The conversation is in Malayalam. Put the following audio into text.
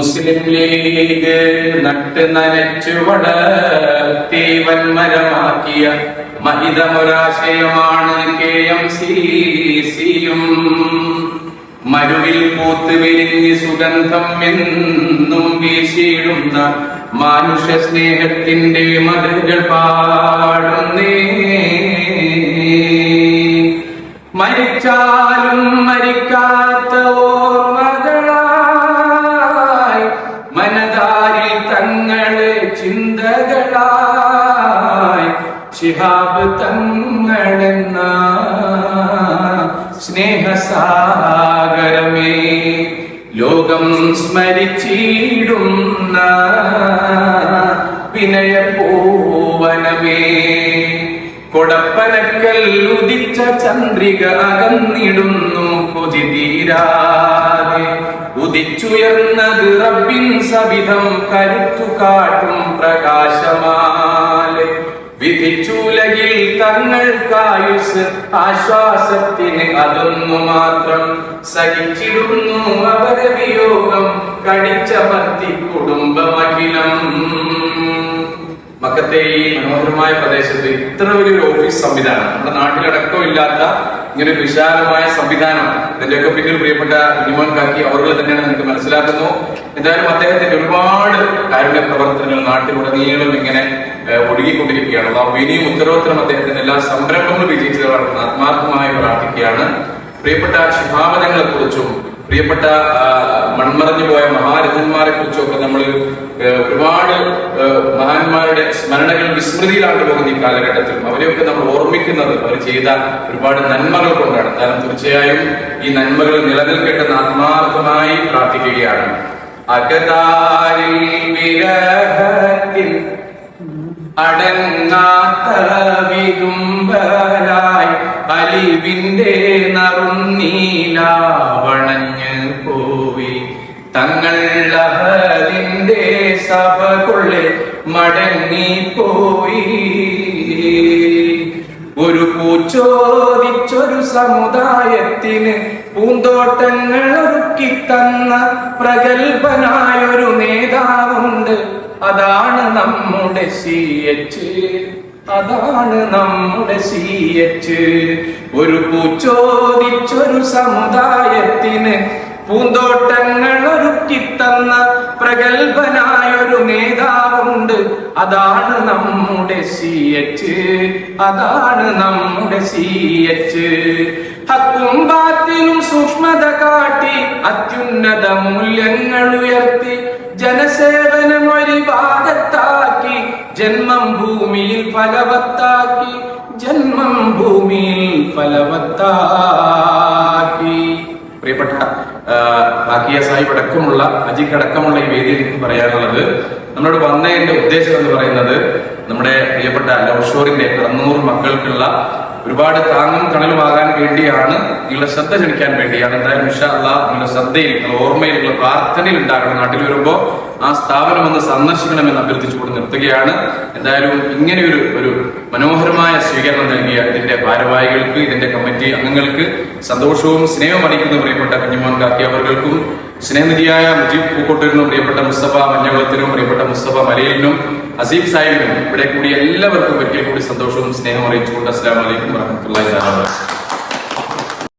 മുസ്ലിം ലീഗ് നട്ട് നനച്ചു വളർത്തി വന്മരമാക്കിയ മഹിതമൊരാശയമാണ് കെ എം സി സിയും. മരുവിൽ പൂത്ത് വിരിഞ്ഞ് സുഗന്ധം എന്നും വീശിയിടുന്ന മാനുഷ്യ സ്നേഹത്തിന്റെ മധുകൾ പാടുന്നേ. മരിച്ചാലും മരിക്കാത്ത ചിന്തകളായി ശിഹാബ് തങ്ങളെന്ന സ്നേഹസാഗരമേ ലോകം സ്മരിച്ചിടുന്ന വിനയപൂവനമേ. കൊടപ്പനക്കൽ ഉദിച്ച ചന്ദ്രിക അകന്നിടുന്നു. കൊതി തീരാതെ ഉദിച്ചുയർന്നത് റബ്ബിൻ സവിധം കരുത്തു കാട്ടും പ്രകാശമാലെ. വിധിച്ചുലകിൽ തങ്ങൾക്കായുസ് ആശ്വാസത്തിന് അതൊന്നു മാത്രം സഹിച്ചിടുന്നു അവരെ വിയോഗം കടിച്ചമർത്തി കുടുംബമഖിലം. മക്കത്തെ ഈ മനോഹരമായ പ്രദേശത്ത് ഇത്ര വലിയൊരു ഓഫീസ് സംവിധാനം. നമ്മുടെ നാട്ടിലടക്കം ഇല്ലാത്ത ഇങ്ങനെ വിശാലമായ സംവിധാനം ഇതിന്റെയൊക്കെ പിന്നിൽ പ്രിയപ്പെട്ട കുഞ്ഞുമോൻ കാക്കി അവർ തന്നെയാണ് നിങ്ങൾക്ക് മനസ്സിലാക്കുന്നു. എന്തായാലും അദ്ദേഹത്തിന്റെ ഒരുപാട് കാരുണ്യ പ്രവർത്തനങ്ങൾ നാട്ടിലുടനീളം ഇങ്ങനെ ഒഴുകിക്കൊണ്ടിരിക്കുകയാണ്. അപ്പൊ ഇനിയും ഉത്തരോത്തരം അദ്ദേഹത്തിന്റെ എല്ലാ സംരംഭങ്ങളും വിജയിച്ചു ആത്മാർത്ഥമായി പ്രാർത്ഥിക്കുകയാണ് പ്രിയപ്പെട്ട ശുഭാവനങ്ങളെ കുറിച്ചും പ്രിയപ്പെട്ട മൺമറഞ്ഞു പോയ മഹാരഥന്മാരെ കുറിച്ചും ഒക്കെ നമ്മൾ ഒരുപാട് മഹാന്മാരുടെ സ്മരണകൾ വിസ്മൃതിയിലാണ്ട് പോകുന്ന ഈ കാലഘട്ടത്തിൽ അവരെയൊക്കെ നമ്മൾ ഓർമ്മിക്കുന്നത്. അവർ ചെയ്ത ഒരുപാട് നന്മകൾ കൊണ്ടാണ്. കാരണം തീർച്ചയായും ഈ നന്മകൾ നിലനിൽക്കേണ്ട ആത്മാർത്ഥമായി പ്രാർത്ഥിക്കുകയാണ്. അകതാരിൽ വിരഹത്തിൽ അടങ്ങാത്ത അലിവിന്റെ നറുന്നീലാവണഞ്ഞ് പോയി. തങ്ങൾ സഭകൊള്ളെ മടങ്ങിപ്പോയി. ഒരു പൂച്ചോദിച്ചൊരു സമുദായത്തിന് പൂന്തോട്ടങ്ങൾ ഒരുക്കി തന്ന പ്രഗത്ഭനായൊരു നേതാവുണ്ട്. അതാണ് നമ്മുടെ സി എച്ച് അതാണ് നമ്മുടെ സി എച്ച് ഒരു പൂച്ചോദിച്ചൊരു സമുദായത്തിന് പൂന്തോട്ടങ്ങൾ അതാണ് നമ്മുടെ സി എച്ച് അതാണ് നമ്മുടെ സി എച്ച് ഹക്കും ബാത്തിനും സൂക്ഷ്മത കാട്ടി അത്യുന്നത മൂല്യങ്ങൾ ഉയർത്തി ജനസേവനം ഒരു ഭാഗത്താക്കി ജന്മം ഭൂമിയിൽ ഫലവത്താക്കി ജന്മം ഭൂമിയിൽ ഫലവത്താക്കി. പ്രിയപ്പെട്ട ബാക്കിയ സാഹിബ് അടക്കമുള്ള അജിക്ക് അടക്കമുള്ള ഈ വേദിയിൽ എനിക്ക് പറയാനുള്ളത് നമ്മളോട് വന്ന എന്റെ ഉദ്ദേശം എന്ന് പറയുന്നത് നമ്മുടെ പ്രിയപ്പെട്ട ലൗഷോറിന്റെ അറുന്നൂറ് മക്കൾക്കുള്ള ഒരുപാട് താങ്ങും തണലുമാകാൻ വേണ്ടിയാണ് നിങ്ങളുടെ ശ്രദ്ധ ക്ഷണിക്കാൻ വേണ്ടിയാണ്. എന്തായാലും അള്ളാഹ് നിങ്ങളുടെ ശ്രദ്ധയിൽ നിങ്ങളുടെ ഓർമ്മയിൽ നിങ്ങളുടെ പ്രാർത്ഥനയിൽ ഉണ്ടാകണം. നാട്ടിൽ വരുമ്പോൾ ആ സ്ഥാപനം ഒന്ന് സന്ദർശിക്കണമെന്ന് അഭ്യർത്ഥിച്ചുകൊണ്ട് നിർത്തുകയാണ്. എന്തായാലും ഇങ്ങനെ ഒരു ഒരു മനോഹരമായ സ്വീകരണം നൽകിയ ഇതിന്റെ ഭാരവാഹികൾക്ക് ഇതിന്റെ കമ്മിറ്റി അംഗങ്ങൾക്ക് സന്തോഷവും സ്നേഹവും അറിയിക്കുന്ന പ്രിയപ്പെട്ട കുഞ്ഞുമോൻ കാക്കി അവർക്കും സ്നേഹനിധിയായ മുജീബ് പൂക്കോട്ടൂരിനും പ്രിയപ്പെട്ട മുസ്തഫ മഞ്ഞകുളത്തിനും പ്രിയപ്പെട്ട മുസ്തഫ മലയിലിനും അസീബ് സാഹിബിനും ഇവിടെ കൂടി എല്ലാവർക്കും ഒരിക്കൽ കൂടി സന്തോഷവും സ്നേഹവും അറിയിച്ചുകൊണ്ട് അസ്സാം വലൈക്കും വാഹമത്തല്ലാ